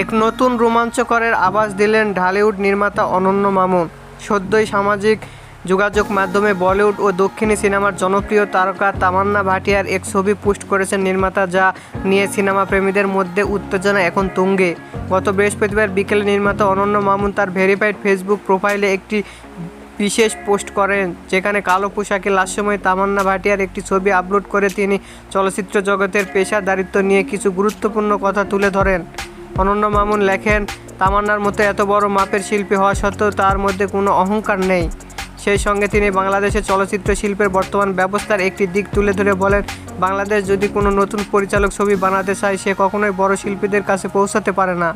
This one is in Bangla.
এক নতুন রোমাঞ্চকরের আভাস দিলেন ঢালিউড নির্মাতা অনন্য মামুন। সদ্যই সামাজিক যোগাযোগ মাধ্যমে বলিউড ও দক্ষিণী সিনেমার জনপ্রিয় তারকা তামান্না ভাটিয়ার এক ছবি পোস্ট করেছেন নির্মাতা, যা নিয়ে সিনেমা প্রেমীদের মধ্যে উত্তেজনা এখন তুঙ্গে। গত বৃহস্পতিবার বিকেলে নির্মাতা অনন্য মামুন তার ভেরিফাইড ফেসবুক প্রোফাইলে একটি বিশেষ পোস্ট করেন, যেখানে কালো পোশাকে লাস্যময় তামান্না ভাটিয়ার একটি ছবি আপলোড করে তিনি চলচ্চিত্র জগতের পেশাদারিত্ব নিয়ে কিছু গুরুত্বপূর্ণ কথা তুলে ধরেন। অনন্য মামুন লেখেন, তামান্নার মতো এত বড় মাপের শিল্পী হওয়া সত্ত্বেও তার মধ্যে কোনো অহংকার নেই। সেই সঙ্গে তিনি বাংলাদেশের চলচ্চিত্র শিল্পের বর্তমান ব্যবস্থার একটি দিক তুলে ধরে বলেন, বাংলাদেশ যদি কোনো নতুন পরিচালক ছবি বানাতে চায়, সে কখনোই বড় শিল্পীদের কাছে পৌঁছাতে পারে না।